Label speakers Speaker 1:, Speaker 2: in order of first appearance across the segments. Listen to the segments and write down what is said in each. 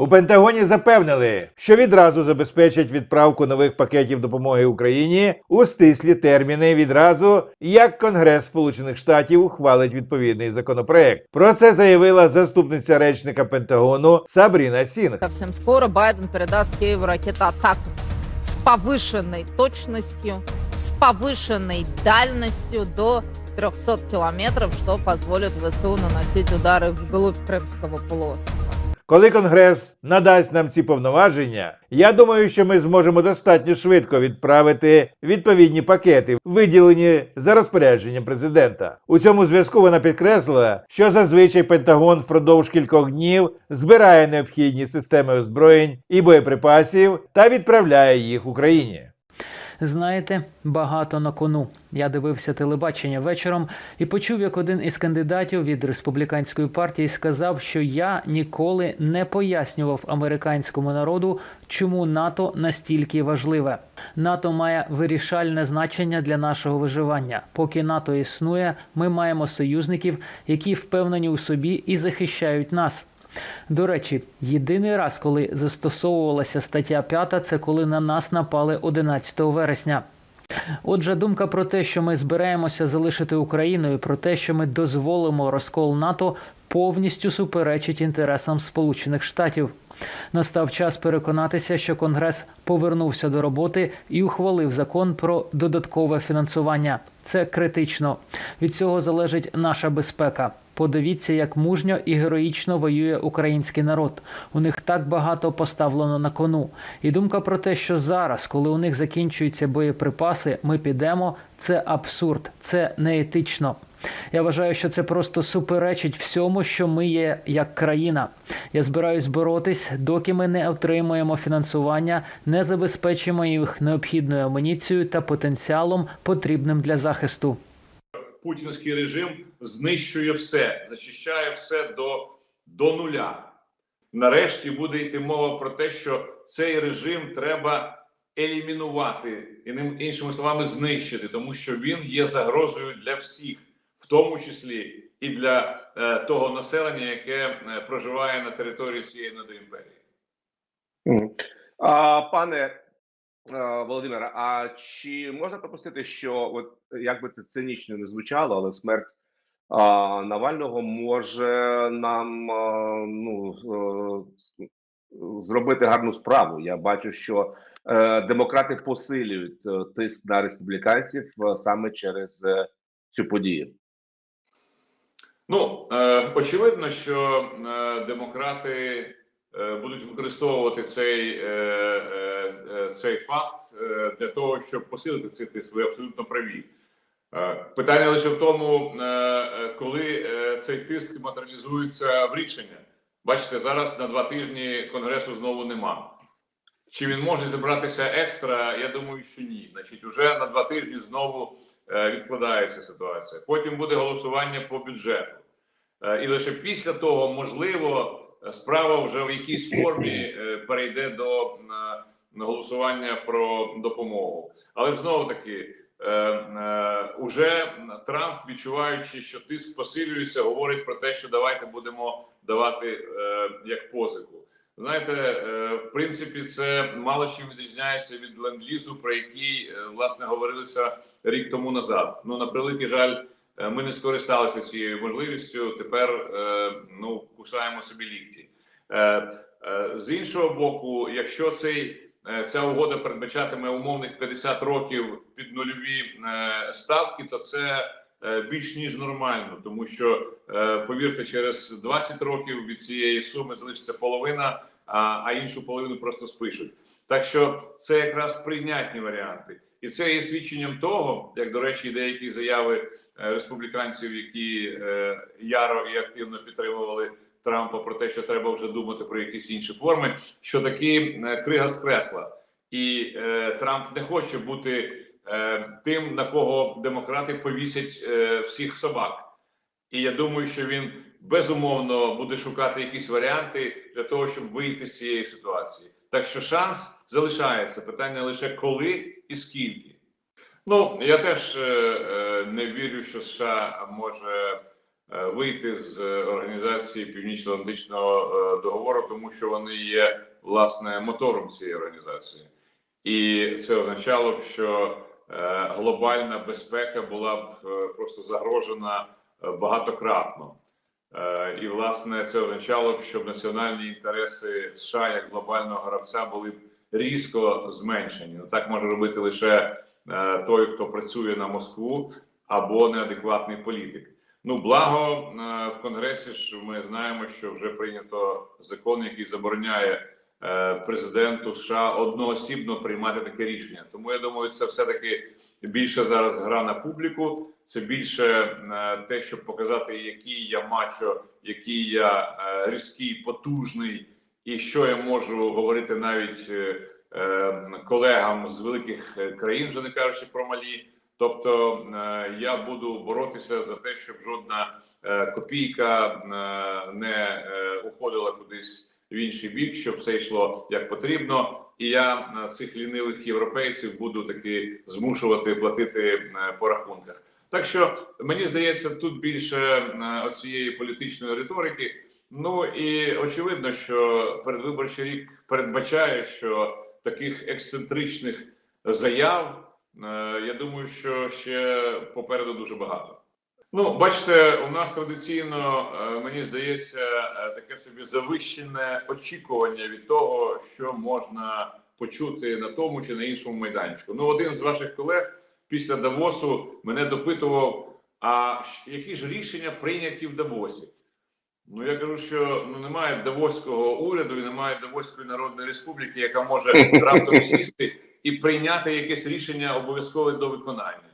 Speaker 1: У Пентагоні запевнили, що відразу забезпечать відправку нових пакетів допомоги Україні у стислі терміни відразу, як Конгрес Сполучених Штатів ухвалить відповідний законопроект. Про це заявила заступниця речника Пентагону Сабріна Сінг.
Speaker 2: Совсем скоро Байден передаст Киеву ракета «Атакамс» с повышенной точностью, с повышенной дальностью до 300 километров, что позволит ВСУ наносить удары вглубь Крымского полуострова.
Speaker 1: Коли Конгрес надасть нам ці повноваження, я думаю, що ми зможемо достатньо швидко відправити відповідні пакети, виділені за розпорядженням президента. У цьому зв'язку вона підкреслила, що зазвичай Пентагон впродовж кількох днів збирає необхідні системи озброєнь і боєприпасів та відправляє їх Україні.
Speaker 3: Знаєте, багато на кону. Я дивився телебачення вечором і почув, як один із кандидатів від республіканської партії сказав, що я ніколи не пояснював американському народу, чому НАТО настільки важливе. НАТО має вирішальне значення для нашого виживання. Поки НАТО існує, ми маємо союзників, які впевнені у собі і захищають нас. До речі, єдиний раз, коли застосовувалася стаття 5, це коли на нас напали 11 вересня. Отже, думка про те, що ми збираємося залишити Україну, і про те, що ми дозволимо розкол НАТО, повністю суперечить інтересам Сполучених Штатів. Настав час переконатися, що Конгрес повернувся до роботи і ухвалив закон про додаткове фінансування. Це критично. Від цього залежить наша безпека. Подивіться, як мужньо і героїчно воює український народ. У них так багато поставлено на кону. І думка про те, що зараз, коли у них закінчуються боєприпаси, ми підемо. Це абсурд, це неетично. Я вважаю, що це просто суперечить всьому, що ми є як країна. Я збираюсь боротись, доки ми не отримуємо фінансування, не забезпечимо їх необхідною амуніцією та потенціалом, потрібним для захисту.
Speaker 4: Путінський режим знищує все, зачищає все до, до нуля. Нарешті буде йти мова про те, що цей режим треба елімінувати, іншими словами, знищити, тому що він є загрозою для всіх, в тому числі і для е, того населення, яке е, проживає на території цієї недоімперії.
Speaker 5: А, пане е, Володимире, а чи можна припустити, що от як би це цинічно не звучало, але смерть а, Навального може нам а, ну е, зробити гарну справу? Я бачу, що е, демократи посилюють е, тиск на республіканців е, саме через е, цю подію.
Speaker 4: Ну е, очевидно, що е, демократи е, будуть використовувати цей, е, е, е, цей факт е, для того, щоб посилити цей тиск. Ви абсолютно праві. Е, питання лише в тому, е, е, коли е, цей тиск матеріалізується в рішення. Бачите, зараз на два тижні конгресу знову нема. Чи він може зібратися екстра? Я думаю, що ні. Значить, уже на два тижні знову е, відкладається ситуація. Потім буде голосування по бюджету. Е, І лише після того, можливо, е, справа вже в якійсь формі е, перейде до голосування про допомогу. Але знову таки, е, е, уже Трамп, відчуваючи, що тиск посилюється, говорить про те, що давайте будемо давати е, як позику. Знаєте, е, в принципі, це мало чим відрізняється від ленд-лізу, про який е, власне говорилося рік тому назад. Ну на превеликий жаль. Е, Ми не скористалися цією можливістю. Тепер е, ну кусаємо собі лікті. Е, З іншого боку, якщо цей ця угода передбачатиме умовних 50 років під нульові е, ставки, то це е, більш ніж нормально, тому що е, повірте, через 20 років від цієї суми залишиться половина, а, іншу половину просто спишуть. Так що це якраз прийнятні варіанти, і це є свідченням того, як до речі, деякі заяви е, республіканців, які е, яро і активно підтримували Трампа про те, що треба вже думати про якісь інші форми, що таки е, крига з кресла, і е, Трамп не хоче бути е, тим, на кого демократи повісять е, всіх собак. І я думаю, що він безумовно буде шукати якісь варіанти для того, щоб вийти з цієї ситуації. Так що шанс залишається. Питання лише коли і скільки. Ну я теж е, е, не вірю, що США може вийти з е, організації Північно-Атлантичного е, договору, тому що вони є власне мотором цієї організації, і це означало б, що е, глобальна безпека була б е, просто загрожена е, багатократно. Е, І власне це означало б, щоб національні інтереси США як глобального гравця були б різко зменшені. Ну, Так може робити лише е, той, хто працює на Москву або неадекватний політик. Ну, благо е, в Конгресі ж ми знаємо, що вже прийнято закон, який забороняє е, президенту США одноосібно приймати таке рішення. Тому я думаю, це все таки більше зараз гра на публіку. Це більше е, те, щоб показати, який я мачо, який я різкий, потужний, і що я можу говорити навіть колегам з великих країн, вже не кажучи про малі. Тобто е, я буду боротися за те, щоб жодна е, копійка е, не уходила кудись в інший бік, щоб все йшло як потрібно. І я цих лінивих європейців буду таки змушувати платити по рахунках. Так що мені здається, тут більше оцієї політичної риторики. Ну і очевидно, що передвиборчий рік передбачає, що таких ексцентричних заяв. Е, Я думаю, що ще попереду дуже багато. Ну, бачите, у нас традиційно е, мені здається е, таке собі завищене очікування від того, що можна почути на тому чи на іншому майданчику. Ну, один з ваших колег після Давосу мене допитував: а які ж рішення прийняті в Давосі? Ну я кажу, що ну немає Давоського уряду і немає Давоської народної республіки, яка може раптом сісти і прийняти якесь рішення обов'язкове до виконання.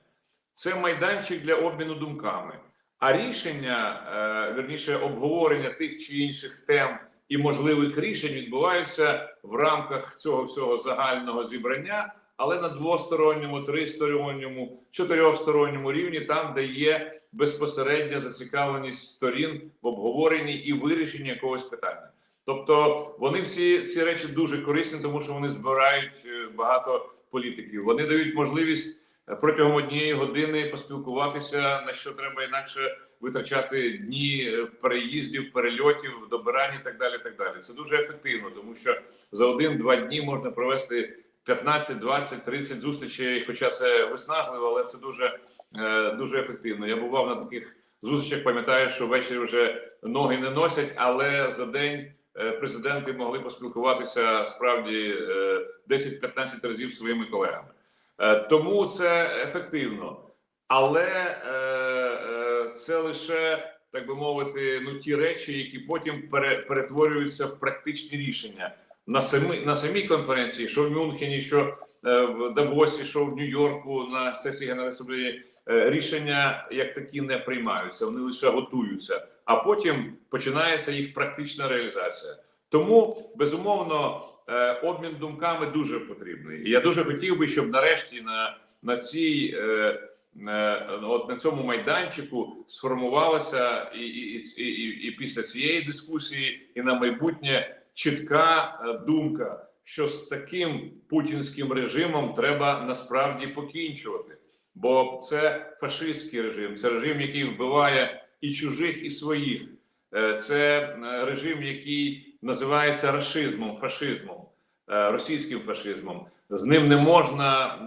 Speaker 4: Це майданчик для обміну думками. А рішення, е, верніше, обговорення тих чи інших тем і можливих рішень відбуваються в рамках цього всього загального зібрання, але на двосторонньому, тристоронньому, чотирьохсторонньому рівні, там, де є безпосередня зацікавленість сторін в обговоренні і вирішенні якогось питання. Тобто вони всі ці речі дуже корисні, тому що вони збирають е, багато політиків. Вони дають можливість е, протягом однієї години поспілкуватися на що треба інакше витрачати дні е, переїздів, перельотів, добирань і так далі. Так далі. Це дуже ефективно, тому що за один-два дні можна провести 15, 20, 30 зустрічей. Хоча це виснажливо, але це дуже, дуже ефективно. Я бував на таких зустрічах. Пам'ятаю, що ввечері вже ноги не носять, але за день президенти могли поспілкуватися справді е, 10-15 разів зі своїми колегами. Е, Тому це ефективно, але е, е, це лише так би мовити, ну ті речі, які потім пере, перетворюються в практичні рішення. На самі на самій конференції, що в Мюнхені, що е, в Давосі, що в Нью-Йорку на сесії Генеральної асамблеї, е, рішення як такі не приймаються, вони лише готуються, а потім починається їх практична реалізація. Тому безумовно е, обмін думками дуже потрібний. І я дуже хотів би, щоб нарешті на, на цій е, е, от на цьому майданчику сформувалася і, і, і, і, і після цієї дискусії, і на майбутнє чітка думка, що з таким путінським режимом треба насправді покінчувати, бо це фашистський режим, це режим, який вбиває і чужих, і своїх. Е, Це е, режим, який називається рашизмом, фашизмом, е, російським фашизмом. З ним не можна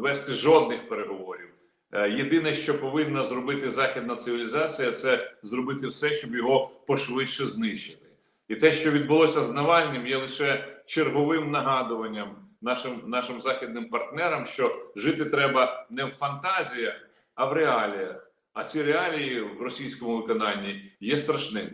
Speaker 4: вести жодних переговорів. Єдине, що повинна зробити західна цивілізація, це зробити все, щоб його пошвидше знищити. І те, що відбулося з Навальним, є лише черговим нагадуванням нашим, нашим західним партнерам, що жити треба не в фантазіях, а в реаліях. А ці реалії в російському виконанні є страшними.